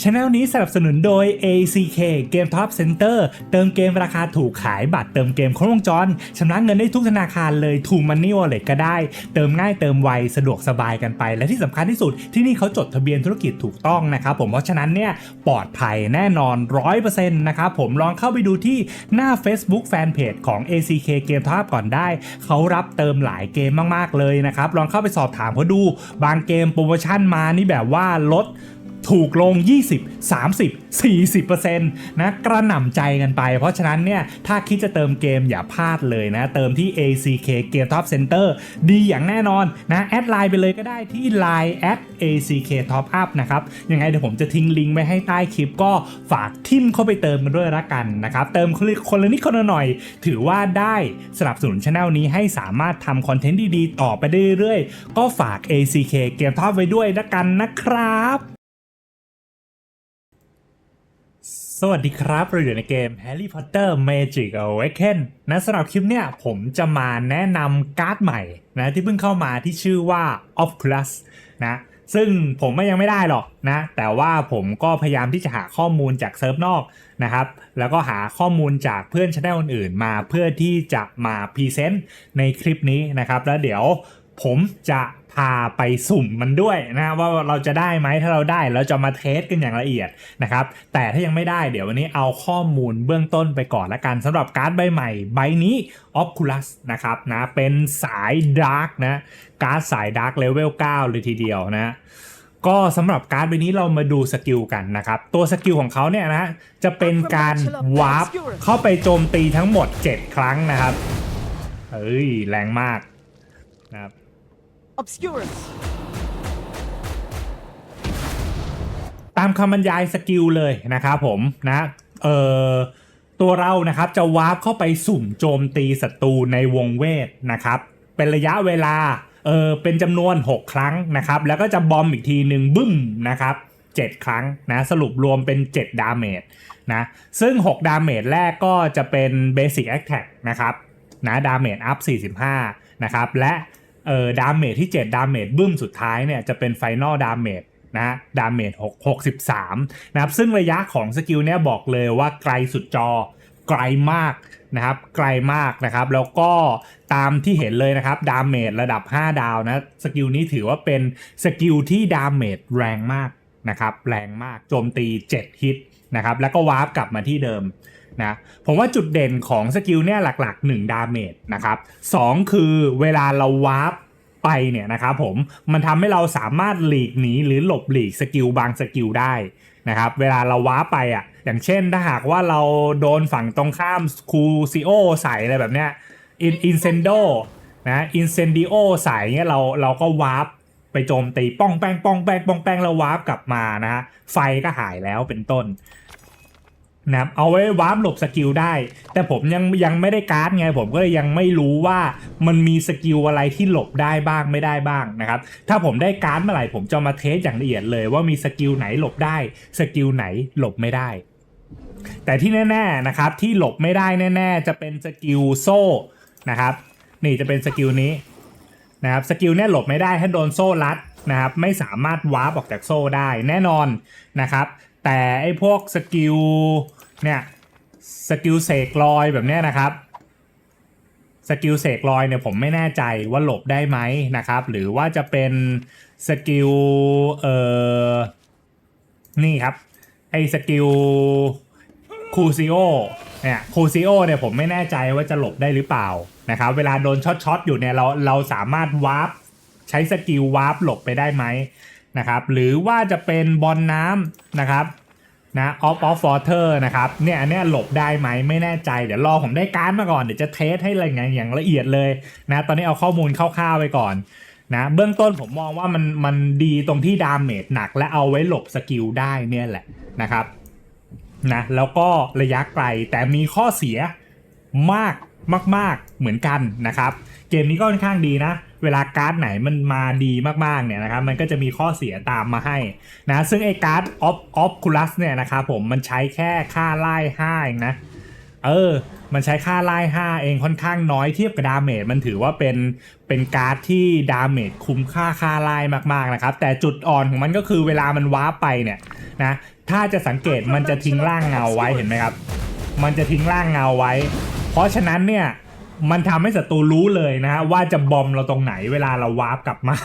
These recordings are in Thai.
ช anel นี้สนับสนุนโดย ACK Game Top Center เติมเกมราคาถูกขายบัตรเติมเกมครบวงจรชำระเงินได้ทุกธนาคารเลย t ู Money Wallet ก็ได้ เติมง่ายเติมไว สะดวกสบายกันไป และที่สำคัญที่สุดที่นี่เขาจดทะเบียนธุรกิจถูกต้องนะครับผมเพราะฉะนั้นเนี่ยปลอดภัยแน่นอน 100%นะครับผมลองเข้าไปดูที่หน้า Facebook Fanpage ของ ACK Game Top ก่อนได้ เขารับเติมหลายเกมมากๆเลยนะครับลองเข้าไปสอบถามเขาดูบางเกมโปรโมชั่นมานี่แบบว่าลด ถูกลง 20 30 40%นะกระหน่ำใจกันไป เพราะฉะนั้นเนี่ยถ้าคิดจะเติมเกมอย่าพลาดเลยนะ เติมที่ ACK Game Top Center ดีอย่างแน่นอนนะ แอดไลน์ไปเลยก็ได้ที่ Line at ACK Top Up นะครับยังไงเดี๋ยวผมจะทิ้งลิงก์ไว้ให้ใต้คลิปก็ฝากทิมเข้าไปเติมกันด้วยละกันนะครับ เติมคนละนิดคนละหน่อย ถือว่าได้สนับสนุนช anel นี้ให้สามารถทำคอนเทนต์ดีๆ ต่อไปได้เรื่อยๆ ก็ฝาก ACK Game Top ไว้ด้วยละกันนะครับ สวัสดีครับเราอยู่ในเกม Harry Potter Magic Awaken นะสำหรับคลิปเนี่ยผมจะมาแนะนำการ์ดใหม่นะที่เพิ่งเข้ามาที่ชื่อว่า Oculus นะซึ่งผมก็ยังไม่ได้หรอกนะ แต่ว่าผมก็พยายามที่จะหาข้อมูลจากเซิร์ฟนอกนะครับ แล้วก็หาข้อมูลจากเพื่อนช anel อื่นๆมาเพื่อที่จะมาพรีเซนต์ในคลิปนี้นะครับ แล้วเดี๋ยว ผมจะพาไปสุ่มมันด้วยนะว่าเราจะได้ไหมถ้าเราได้เราจะมาเทสกันอย่างละเอียดนะครับแต่ถ้ายังไม่ได้เดี๋ยววันนี้เอาข้อมูลเบื้องต้นไปก่อนละกันสำหรับการ์ดใบใหม่ ใบนี้ Oculus นะครับนะเป็นสายดาร์กนะการ์ดสายดาร์กเลเวล9เลยทีเดียวนะก็สำหรับการ์ดใบนี้เรามาดูสกิลกันนะครับ ตัวสกิลของเขาเนี่ยนะจะเป็นการวาร์ปเข้าไปโจมตีทั้งหมด 7 ครั้งนะครับเฮ้ยแรงมากนะครับ Obscurus. ตามคำบรรยายสกิลเลยนะครับผมนะเอ่อตัวเรานะครับจะวาร์ปเข้าไปสุ่มโจมตีศัตรูในวงเวทนะครับ เป็นระยะเวลาเออเป็นจำนวน 6 ครั้งนะครับ แล้วก็จะบอมอีกทีหนึ่งบึ้มนะครับ 7 ครั้งนะสรุปรวมเป็น 7 ดาเมจนะซึ่ง 6 ดาเมจแรกก็จะเป็น Basic Attack นะครับนะดาเมจอัพ45 นะครับ และ เอ่อดาเมจที่ 7 ดาเมจบึ้มสุดท้ายเนี่ยจะเป็น Final Damage นะดาเมจ6 63 นะครับ ซึ่งระยะของสกิลเนี่ยบอกเลยว่าไกลสุดจอไกลมากนะครับ ไกลมากนะครับ แล้วก็ตามที่เห็นเลยนะครับ ดาเมจระดับ 5 ดาวนะ สกิลนี้ถือว่าเป็นสกิลที่ดาเมจแรงมากนะครับ แรงมาก โจมตี 7 ฮิตนะครับ แล้วก็วาร์ปกลับมาที่เดิม นะผมว่าจุดเด่นของสกิลเนี่ยหลักๆ1ดาเมจนะครับ2คือเวลาเราวาร์ปไปเนี่ยนะครับผมมันทำให้เราสามารถหลีกหนีหรือหลบหลีกสกิลบางสกิลได้นะครับเวลาเราว้าไปอะอย่างเช่นถ้าหากว่าเราโดนฝั่งตรงข้ามคูซิโอใส่อะไรแบบเนี้ยอินอินเซนโดนะอินเซนดิโอใส่เงี้ยเราเราก็วาร์ปไปโจมตีป้องแป้งป้องแป้งป้องแป้งแล้ววาร์ปกลับมานะฮะไฟก็หายแล้วเป็นต้น นะครับเอาไว้วาร์ปหลบสกิลได้ แต่ผมยังยังไม่ได้การ์ดไง ผมก็เลยยังไม่รู้ว่ามันมีสกิลอะไรที่หลบได้บ้างไม่ได้บ้างนะครับ ถ้าผมได้การ์ดเมื่อไหร่ผมจะมาเทสอย่างละเอียดเลยว่ามีสกิลไหนหลบได้สกิลไหนหลบไม่ได้ แต่ที่แน่ๆนะครับที่หลบไม่ได้แน่ ๆ จะเป็นสกิลโซ่นะครับนี่จะเป็นสกิลนี้นะครับสกิลเนี่ยหลบไม่ได้ถ้าโดนโซ่รัดนะครับไม่สามารถวาร์ปออกจากโซ่ได้แน่นอนนะครับ แต่ไอ้พวกสกิลเนี่ยสกิลเสกลอยแบบเนี้ยนะครับสกิลเสกลอยเนี่ยผมไม่แน่ใจว่าหลบได้ไหมนะครับ หรือว่าจะเป็นสกิลเอ่อนี่ครับไอ้สกิลคูซิโอเนี่ยคูซิโอเนี่ยผมไม่แน่ใจว่าจะหลบได้หรือเปล่านะครับ เวลาโดนช็อตช็อตอยู่เนี่ยเราเราสามารถวาร์ปใช้สกิลวาร์ปหลบไปได้ไหม นะครับหรือว่าจะเป็นบอลน้ำนะครับนะออฟออฟฟอร์เทอร์นะครับเนี่ยอันนี้หลบได้ไหมไม่แน่ใจ เดี๋ยวรอผมได้การ์ดมาก่อน เดี๋ยวจะเทสให้อะไรอย่างอย่างละเอียดเลยนะตอนนี้เอาข้อมูลคร่าวๆไปก่อนนะเบื้องต้นผมมองว่ามันมันดีตรงที่ดาเมจหนักและเอาไว้หลบสกิลได้เนี่ยแหละนะครับนะแล้วก็ระยะไกลแต่มีข้อเสียมากมาก ๆ เหมือนกันนะครับ เกมนี้ก็ค่อนข้างดีนะ เวลาการ์ดไหนมันมาดีมากๆเนี่ยนะครับมันก็จะมีข้อเสียตามมาให้นะซึ่งไอ้การ์ดออฟออฟคูลัสเนี่ยนะครับผมมันใช้แค่ค่าไล่5เองนะเออ มันใช้ค่าไล่5เองค่อนข้างน้อยเทียบกับดาเมจมันถือว่าเป็นเป็นการ์ดที่ดาเมจคุ้มค่าค่าไล่มากๆนะครับ แต่จุดอ่อนของมันก็คือเวลามันว้าไปเนี่ยนะถ้าจะสังเกตมันจะทิ้งร่างเงาไว้เห็นไหมครับ มันจะทิ้งร่างเงาไว้ เพราะฉะนั้นเนี่ย มันทำให้ศัตรูรู้เลยนะฮะว่าจะบอมเราตรงไหนเวลาเราวาร์ปกลับมา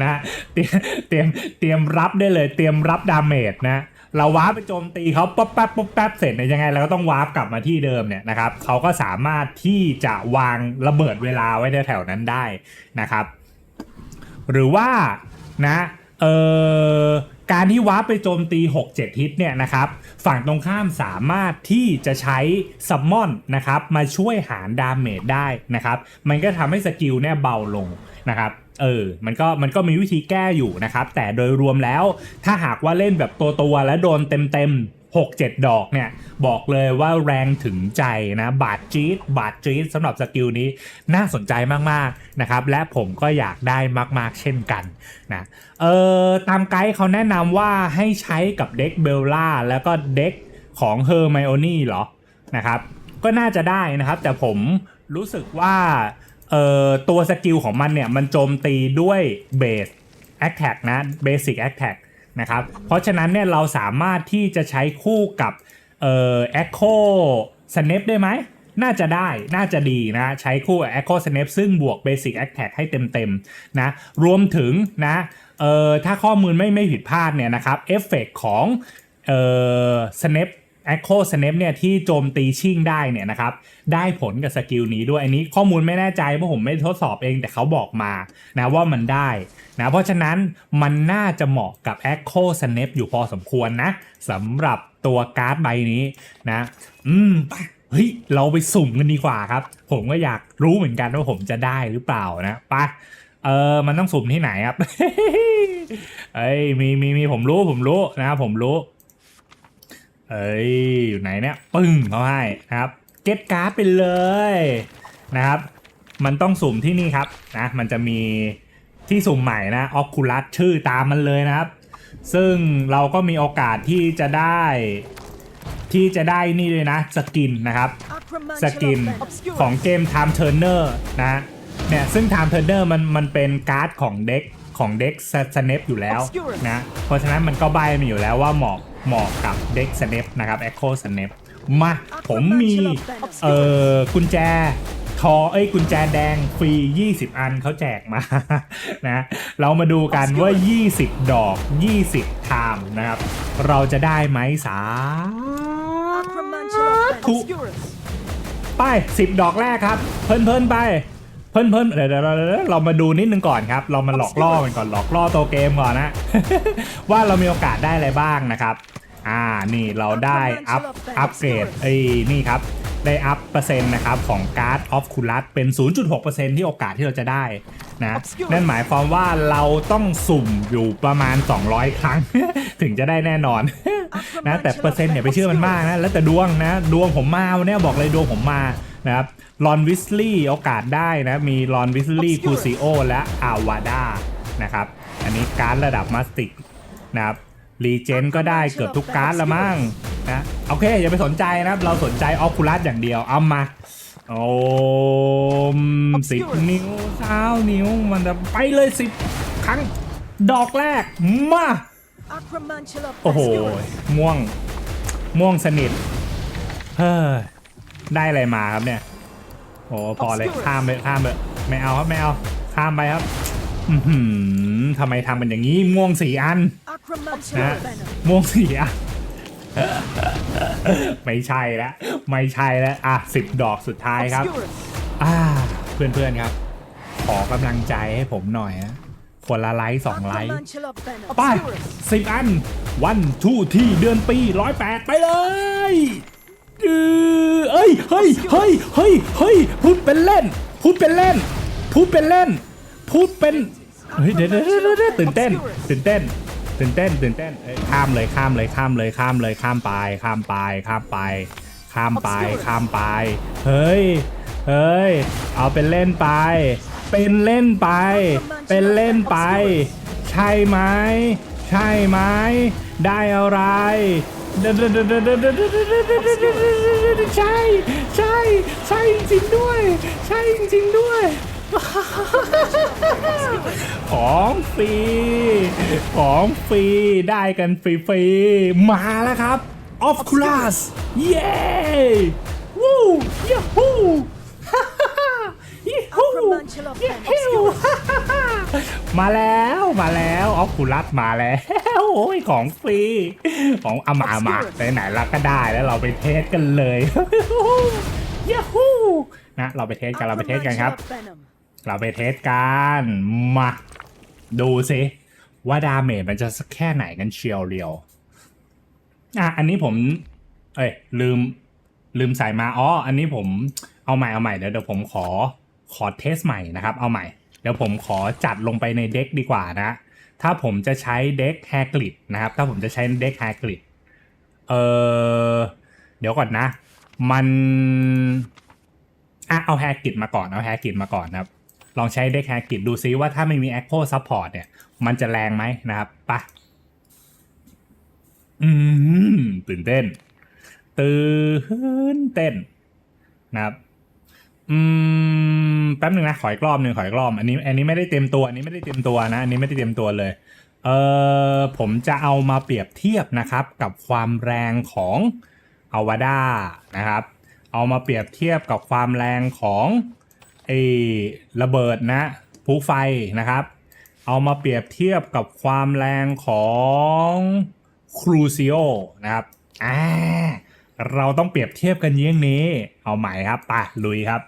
นะเตรียมเตรียมเตรียมรับได้เลย เตรียมรับดาเมจนะเราวาร์ปไปโจมตีเขาป๊บแป๊บป๊บแป๊บเสร็จเนี่ยยังไงเราก็ต้องวาร์ปกลับมาที่เดิมเนี่ยนะครับเขาก็สามารถที่จะวางระเบิดเวลาไว้แถวๆนั้นได้นะครับ หรือว่านะเออ การที่วาร์ปไปโจมตี 6-7 ฮิตเนี่ยนะครับฝั่งตรงข้ามสามารถที่จะใช้ซัมมอนนะครับมาช่วยหารดาเมจได้นะครับมันก็ทำให้สกิลเนี่ยเบาลงนะครับเออ มันก็มันก็มีวิธีแก้อยู่นะครับ แต่โดยรวมแล้วถ้าหากว่าเล่นแบบตัวตัวๆและโดนเต็มเต็มๆ หกเจ็ดดอกเนี่ย บอกเลยว่าแรงถึงใจนะ บาดจี๊ดบาดจี๊ดสำหรับสกิลนี้น่าสนใจมาก ๆ นะครับ และผมก็อยากได้มากๆ เช่นกันนะเออตามไกด์เขาแนะนำว่าให้ใช้กับเด็กเบลล่าแล้วก็เด็กของเฮอร์ไมโอนี่เหรอนะครับก็น่าจะได้นะครับ แต่ผมรู้สึกว่าเอ่อตัวสกิลของมันเนี่ย มันโจมตีด้วยเบส Attack นะ Basic Attack นะครับ เพราะฉะนั้นเนี่ยเราสามารถที่จะใช้คู่กับเอ่อ Echo Snap ได้ไหม น่าจะได้ น่าจะดีนะ ใช้คู่ Echo Snap ซึ่งบวก Basic Attack ให้เต็มๆนะ รวมถึงนะ เอ่อ ถ้าข้อมูลไม่ไม่ผิดพลาดเนี่ยนะครับ เอฟเฟกของ เอ่อ Snap Echo Snap เนี่ยที่โจมตีชิ่งได้เนี่ยนะครับได้ผลกับสกิลนี้ด้วยอันนี้ข้อมูลไม่แน่ใจเพราะผมไม่ทดสอบเองแต่เขาบอกมานะว่ามันได้นะเพราะฉะนั้นมันน่าจะเหมาะกับ Echo Snap อยู่พอสมควรนะสำหรับตัวการ์ดใบนี้นะอืมไปเฮ้ยเราไปสุ่มกันดีกว่าครับ ผมก็อยากรู้เหมือนกันว่าผมจะได้หรือเปล่านะไปเออมันต้องสุ่มที่ไหนครับเอ้ยมีมีมีผมรู้ผมรู้นะผมรู้ เอ้ยอยู่ไหนเนี่ยปึ้งเขาให้นะครับเก็ตการ์ดไปเลยนะครับ มันต้องสุ่มที่นี่ครับนะมันจะมีที่สุ่มใหม่นะออคูลัสชื่อตามมันเลยนะครับ ซึ่งเราก็มีโอกาสที่จะได้ที่จะได้นี่เลยนะสกินนะครับสกินของเกม Time Turner นะเนี่ยซึ่ง Time Turner มันมันเป็นการ์ดของเด็กของเด็กสเนปอยู่แล้วนะเพราะฉะนั้นมันก็ใบมาอยู่แล้วว่าเหมาะ เหมาะกับเด็กสเนปนะครับ Echo Snap มาผมมีเอ่อกุญแจทอเอ้ยกุญแจแดงฟรี 20 อันเขาแจกมานะเรามาดูกันว่า 20 ดอก 20 ไทม์นะครับ เราจะได้ไหมสาธุไปสิบดอกแรกครับ เพิ่นเพิ่นๆไปเพิ่นเพิ่นๆเดี๋ยวเดี๋ยวเดี๋ยวเดี๋ยวเรามาดูนิดนึงก่อนครับ เรามาหลอกล่อมันก่อนหลอกล่อตัวเกมก่อนนะ ว่าเรามีโอกาสได้อะไรบ้างนะครับ อ่านี่เราได้อัพอัพเกรดไอ้นี่ครับ ได้อัพเปอร์เซ็นต์นะครับของการ์ดออฟคูลัสเป็น 0.6%ที่โอกาสที่เราจะได้นะนั่นหมายความว่าเราต้องสุ่มอยู่ประมาณ 200 ครั้ง ถึงจะได้แน่นอนนะแต่เปอร์เซ็นต์อย่าไปเชื่อมันมากนะแล้วแต่ดวงนะ ดวงผมมาวันนี้บอกเลยดวงผมมา นะครับลอนวิสลี่โอกาสได้นะมีลอนวิสลี่คูซิโอและอาวาดานะครับอันนี้การ์ดระดับมาสติกนะครับรีเจนก็ได้เกือบทุกการ์ดละมั้งนะโอเคอย่าไปสนใจนะครับ เราสนใจออคูลัสอย่างเดียวเอามาโอ้สิบนิ้วเท้านิ้วมันจะไปเลยสิบครั้งดอกแรกมาโอ้โหม่วงม่วงสนิทเฮ้ย ได้อะไรมาครับเนี่ยโอ้พอเลยข้ามไปข้ามไปไม่เอาครับไม่เอาข้ามไปครับอือหือทำไมทำเป็นอย่างนี้ม่วงสี่อันนะม่วงสี่อันไม่ใช่แล้วไม่ใช่แล้วอะสิบดอกสุดท้ายครับ อ่า เพื่อนๆครับ ขอกำลังใจให้ผมหน่อยนะคนละไลค์สองไลค์ไปสิบอันวันทูที่เดือนปีร้อยแปดไปเลย เออเอ้ยเฮ้ยเฮ้ยเฮ้ยเฮ้ยพูดเป็นเล่น พูดเป็นเล่น พูดเป็นเล่น พูดเป็นเฮ้ยเดี๋ยวเดี๋ยวเดี๋ยวเดี๋ยวตื่นเต้น ตื่นเต้น ตื่นเต้น ตื่นเต้นข้ามเลยข้ามเลยข้ามเลยข้ามเลยข้ามไป ข้ามไป ข้ามไป ข้ามไปข้ามไป เฮ้ย เฮ้ย เอาเป็นเล่นไป เป็นเล่นไป เป็นเล่นไป ใช่ไหม ใช่ไหม ได้อะไร ใช่ใช่ใช่จริงด้วย ใช่จริงด้วยของฟรีของฟรีได้กันฟรีๆมาแล้วครับออฟคูลัสเย้วู้ยูฮูฮ่าฮ่าฮ่ายูฮู Acromantia of ยู them ฮู มาแล้วมาแล้วออฟคูลัสมาแล้วโอ้ยของฟรี ของอามาอามาไหนๆเราก็ได้แล้วเราไปเทสกันเลยยาฮูนะเราไปเทสกันเราไปเทสกันครับ Acromantia of venom. เราไปเทสกันมาดูสิว่าดาเมจมันจะสักแค่ไหนกันเชียวเรียวอะอันนี้ผม เอ้ยลืมลืมใส่มาอ๋ออันนี้ผมเอาใหม่เอาใหม่เดี๋ยวเดี๋ยวผมขอขอเทสใหม่นะครับ เอาใหม่ เดี๋ยวผมขอจัดลงไปในเด็กดีกว่านะ ถ้าผมจะใช้เด็กแฮกริดนะครับ ถ้าผมจะใช้เด็กแฮกริดเออเดี๋ยวก่อนนะ มันอะเอาแฮกริดมาก่อนเอาแฮกริดมาก่อนนะครับ ลองใช้เด็กแฮกริดดูซิว่าถ้าไม่มี Echo Support เนี่ย มันจะแรงไหมนะครับไปะอืมตื่นเต้น ตื่นเต้นนะครับ อืมแป๊บหนึ่งนะขออีกรอบหนึ่งขออีกรอบอันนี้ อันนี้ไม่ได้เต็มตัวอันนี้ไม่ได้เต็มตัวนะ อันนี้ไม่ได้เต็มตัวเลยเออผมจะเอามาเปรียบเทียบนะครับ กับความแรงของอวดานะครับ เอามาเปรียบเทียบกับความแรงของไอ้ระเบิดนะภูไฟนะครับ เอามาเปรียบเทียบกับความแรงของครูซิโอนะครับอ่าเราต้องเปรียบเทียบกันเยี่ยงนี้ เอาใหม่ครับไปลุยครับ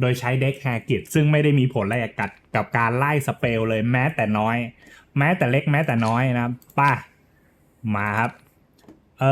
โดยใช้เด็กแฮกิตซึ่งไม่ได้มีผลอะไรกับกับการไล่สเปลเลยแม้แต่น้อย แม้แต่เล็กแม้แต่น้อยนะครับป้ามาครับ เอ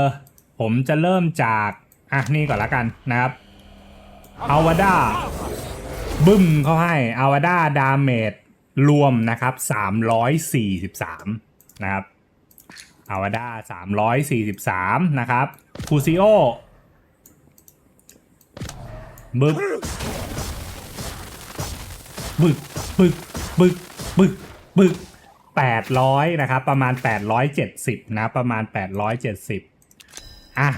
อผมจะเริ่มจาก อะ นี่ก่อนละกันนะครับอาวาดาบึ้มเขาให้อาวาดาดาเมจรวมนะครับ 343 นะครับอาวาดา343 นะครับคูซิโอ บึกบึกบึกบึกบึกบึก800นะครับ ประมาณ870นะประมาณ870อะ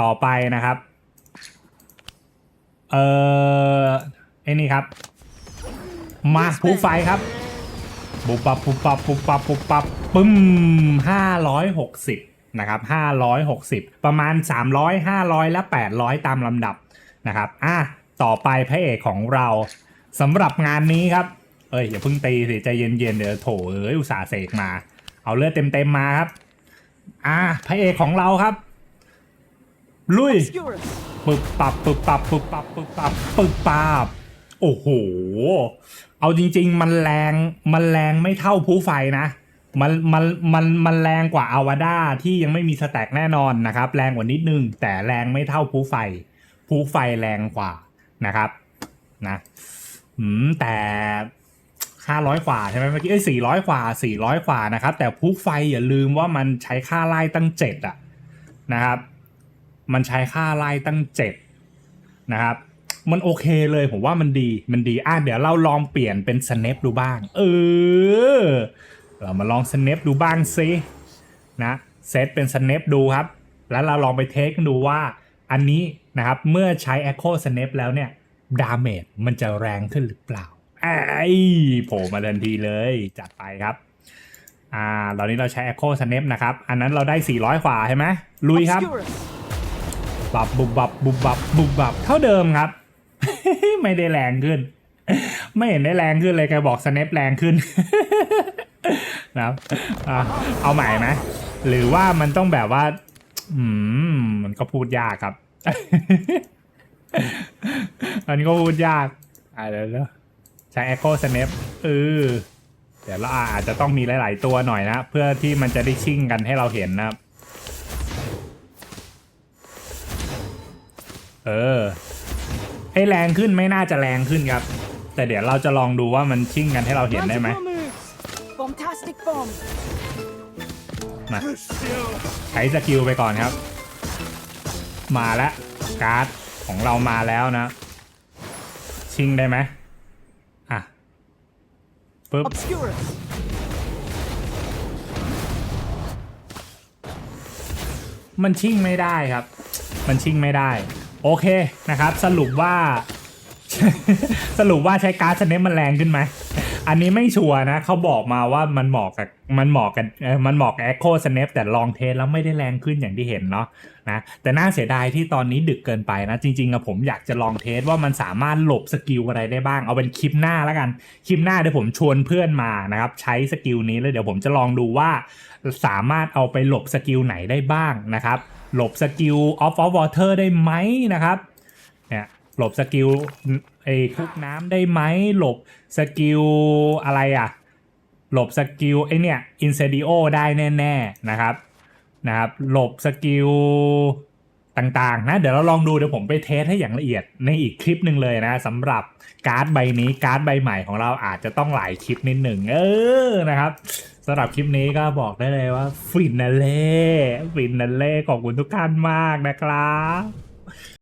ต่อไปนะครับ เออไอ้นี่ครับ มาภูไฟครับบุบปับปุบปับปุบปับปุบปับปึ้มห้าร้อยหกสิบนะครับห้าร้อยหกสิบประมาณสามร้อยห้าร้อยและแปดร้อยตามลำดับ นะครับอะต่อไปพระเอกของเราสำหรับงานนี้ครับ เอ้ยอย่าเพิ่งตีสิใจเย็นๆเดี๋ยวโถเอ้ยอุตส่าห์เสกมา เอาเลือดเต็มๆมาครับ อะพระเอกของเราครับ ลุยปึบปับปึบปับปึบปับปึบปับปึบปับโอ้โห เอาจริง ๆ มันแรงมันแรงไม่เท่าผู้ไฟนะมันมันมันมันแรงกว่าอาวาดาที่ยังไม่มีสแต็กแน่นอนนะครับ แรงกว่านิดนึงแต่แรงไม่เท่าผู้ไฟ ผู้ไฟแรงกว่านะครับนะแต่ห้าร้อยกว่าใช่ไหมเมื่อกี้เอ้ยสี่ร้อยกว่าสี่ร้อยกว่านะครับ แต่ผู้ไฟอย่าลืมว่ามันใช้ค่าไล่ตั้งเจ็ดอะนะครับ มันใช้ค่าไล่ตั้งเจ็ดนะครับ มันโอเคเลยผมว่ามันดีมันดีอะเดี๋ยวเราลองเปลี่ยนเป็นสเนปดูบ้าง เออ เรามาลองสเนปดูบ้างซินะเซตเป็นสเนปดูครับ แล้วเราลองไปเทสกันดูว่า อันนี้ นะครับเมื่อใช้ Echo Snap แล้วเนี่ยดาเมจมันจะแรงขึ้นหรือเปล่าไอ้โผล่มาทันทีเลยจัดไปครับอ่าตอนนี้เราใช้ Echo Snap นะครับ อันนั้นเราได้ 400 กว่าใช่ไหมลุยครับบับบุบบับบุบบับบุบบับเท่าเดิมครับ ไม่ได้แรงขึ้น ไม่เห็นได้แรงขึ้นเลยแกบอกสเนปแรงขึ้นนะครับอะเอาใหม่ไหมหรือว่ามันต้องแบบว่า อืมมันก็พูดยากครับ อันนี้ก็พูดยากอะเดี๋ยวเดี๋ยวใช้ Echo Snap เออเดี๋ยวเราอาจจะต้องมีหลาย ๆ ตัวหน่อยนะ เพื่อที่มันจะได้ชิ่งกันให้เราเห็นนะครับ เออ ให้แรงขึ้นไม่น่าจะแรงขึ้นครับ แต่เดี๋ยวเราจะลองดูว่ามันชิ่งกันให้เราเห็นได้ไหม Magical moves. Bombastic bomb. มาใช้สกิลไปก่อนครับ มาแล้วการ์ดของเรามาแล้วนะ ชิงได้ไหมอะปึ๊บมันชิงไม่ได้ครับ มันชิงไม่ได้ โอเคนะครับ สรุปว่า สรุปว่าใช้การ์ดชนิดมันแรงขึ้นไหม อันนี้ไม่ชัวร์นะเขาบอกมาว่ามันเหมาะกับมันเหมาะกันมันเหมาะกับ Echo Snap แต่ลองเทสแล้วไม่ได้แรงขึ้นอย่างที่เห็นเนาะนะแต่น่าเสียดายที่ตอนนี้ดึกเกินไปนะ จริงๆอะผมอยากจะลองเทสว่ามันสามารถหลบสกิลอะไรได้บ้าง เอาเป็นคลิปหน้าแล้วกัน คลิปหน้าเดี๋ยวผมชวนเพื่อนมานะครับ ใช้สกิลนี้แล้วเดี๋ยวผมจะลองดูว่า สามารถเอาไปหลบสกิลไหนได้บ้างนะครับ หลบสกิล off of water ได้ไหมนะครับเนี่ย หลบสกิลไอ้คุกน้ำได้ไหมหลบสกิลอะไรอะ หลบสกิลไอเนี่ยอินเซดิโอได้แน่ๆนะครับนะครับ หลบสกิลต่างๆนะเดี๋ยวเราลองดูเดี๋ยวผมไปเทสให้อย่างละเอียดในอีกคลิปหนึ่งเลยนะสำหรับการ์ดใบนี้การ์ดใบใหม่ของเราอาจจะต้องหลายคลิปนิดหนึ่งเออนะครับสำหรับคลิปนี้ก็บอกได้เลยว่าฟินนาเล่ฟินนาเล่ขอบคุณทุกท่านมากนะครับ